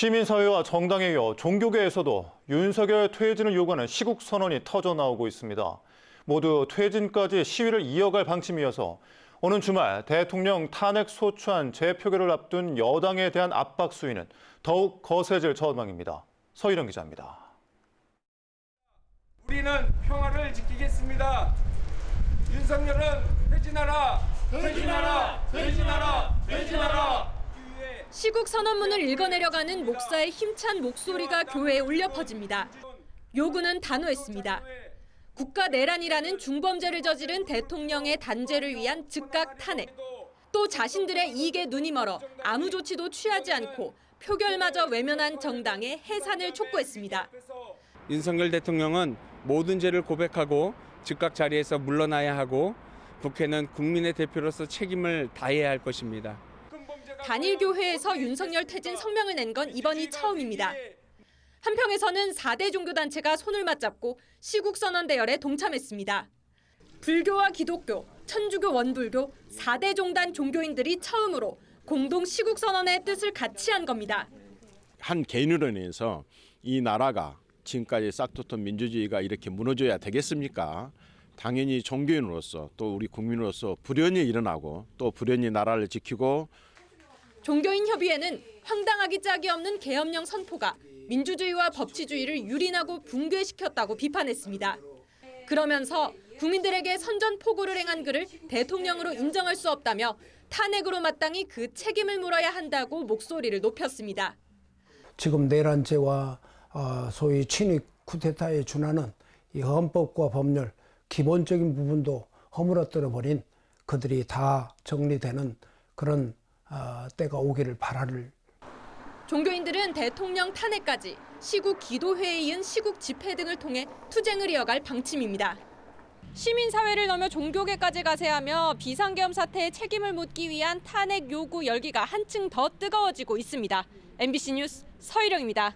시민사회와 정당에 이어 종교계에서도 윤석열 퇴진을 요구하는 시국 선언이 터져 나오고 있습니다. 모두 퇴진까지 시위를 이어갈 방침이어서 오는 주말 대통령 탄핵 소추안 재표결을 앞둔 여당에 대한 압박 수위는 더욱 거세질 전망입니다. 서희령 기자입니다. 우리는 평화를 지키겠습니다. 윤석열은 퇴진하라, 퇴진하라, 퇴진하라, 퇴진하라. 시국 선언문을 읽어내려가는 목사의 힘찬 목소리가 교회에 울려 퍼집니다. 요구는 단호했습니다. 국가 내란이라는 중범죄를 저지른 대통령의 단죄를 위한 즉각 탄핵. 또 자신들의 이익에 눈이 멀어 아무 조치도 취하지 않고 표결마저 외면한 정당의 해산을 촉구했습니다. 윤석열 대통령은 모든 죄를 고백하고 즉각 자리에서 물러나야 하고 국회는 국민의 대표로서 책임을 다해야 할 것입니다. 단일 교회에서 윤석열 퇴진 성명을 낸 건 이번이 처음입니다. 한평에서는 4대 종교단체가 손을 맞잡고 시국선언 대열에 동참했습니다. 불교와 기독교, 천주교, 원불교 4대 종단 종교인들이 처음으로 공동 시국선언의 뜻을 같이 한 겁니다. 한 개인으로 인해서 이 나라가 지금까지 싹둑던 민주주의가 이렇게 무너져야 되겠습니까? 당연히 종교인으로서 또 우리 국민으로서 불연히 일어나고 또 불연히 나라를 지키고 종교인 협의회는 황당하기 짝이 없는 계엄령 선포가 민주주의와 법치주의를 유린하고 붕괴시켰다고 비판했습니다. 그러면서 국민들에게 선전포고를 행한 그를 대통령으로 인정할 수 없다며 탄핵으로 마땅히 그 책임을 물어야 한다고 목소리를 높였습니다. 지금 내란죄와 어, 소위 친위 쿠데타에 준하는 이 헌법과 법률 기본적인 부분도 허물어뜨려 버린 그들이 다 정리되는 그런 어, 때가 오기를 바라를 종교인들은 대통령 탄핵까지 시국 기도회에 이은 시국 집회 등을 통해 투쟁을 이어갈 방침입니다. 시민사회를 넘어 종교계까지 가세하며 비상계엄 사태의 책임을 묻기 위한 탄핵 요구 열기가 한층 더 뜨거워지고 있습니다. MBC 뉴스 서희령입니다.